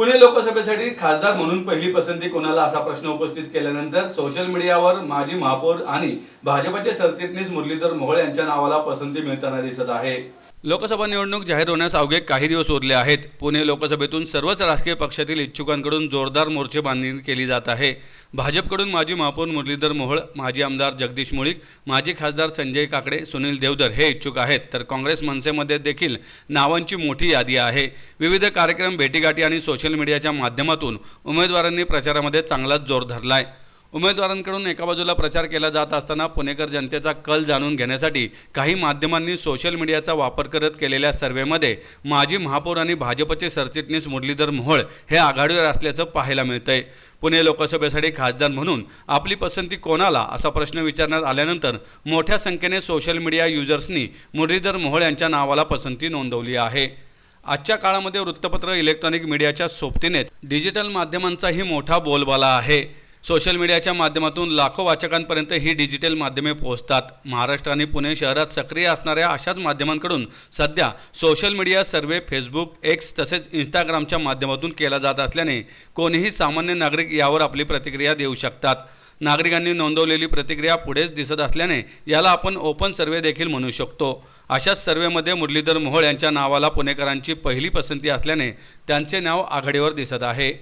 पुणे लोकसभेसाठी खासदार म्हणून पहिली पसंती कोणाला असा प्रश्न उपस्थित केल्यानंतर सोशल मीडियावर माजी महापौर आणि भाजपचे सरचिटणीस मुरलीधर मोहोळ यांच्या नावाला पसंती मिळताना दिसत आहे. लोकसभा निवडणूक जाहीर होण्यास अवघे काही दिवस उरले आहेत. पुणे लोकसभेतून सर्वच राजकीय पक्षातील इच्छुकांकडून जोरदार मोर्चे बांधणी केली जात आहे. भाजपकडून माजी महापौर मुरलीधर मोहोळ माजी आमदार जगदीश मुळीक माजी खासदार संजय काकडे सुनील देवधर हे इच्छुक आहेत. तर काँग्रेस मनसेमध्ये देखील नावांची मोठी यादी आहे. विविध कार्यक्रम भेटीगाठी आणि सोशल मीडियाच्या माध्यमातून उमेदवारांनी प्रचारामध्ये चांगलाच जोर धरलाय. उमेदवारांकडून एका बाजूला प्रचार केला जात असताना पुणेकर जनतेचा कल जाणून घेण्यासाठी काही माध्यमांनी सोशल मीडियाचा वापर करत केलेल्या सर्व्हेमध्ये माजी महापौर आणि भाजपचे सरचिटणीस मुरलीधर मोहोळ हे आघाडीवर असल्याचं पाहायला मिळतंय. पुणे लोकसभेसाठी खासदार म्हणून आपली पसंती कोणाला असा प्रश्न विचारण्यात आल्यानंतर मोठ्या संख्येने सोशल मीडिया युजर्सनी मुरलीधर मोहोळ यांच्या नावाला पसंती नोंदवली आहे. आजच्या काळामध्ये वृत्तपत्र इलेक्ट्रॉनिक मीडियाच्या सोबतीनेच डिजिटल माध्यमांचाही मोठा बोलबाला आहे. सोशल मीडियाच्या माध्यमातून लाखो वाचकांपर्यंत ही डिजिटल माध्यमे पोहोचतात. महाराष्ट्र आणि पुणे शहरात सक्रिय असणाऱ्या अशाच माध्यमांकडून सध्या social media survey Facebook X तसेच इंस्टाग्रामच्या माध्यमातून केला जात असल्याने कोणीही सामान्य नागरिक यावर आपली प्रतिक्रिया देऊ शकतात. नागरिकांनी नोंदवलेली प्रतिक्रिया पुढेच दिसत असल्याने याला आपण ओपन सर्वे देखील म्हणू शकतो. अशाच सर्वेमध्ये मुरलीधर मोहोळ यांच्या नावाला पुणेकरांची पहिली पसंती असल्याने त्यांचे नाव आघाडीवर दिसत आहे.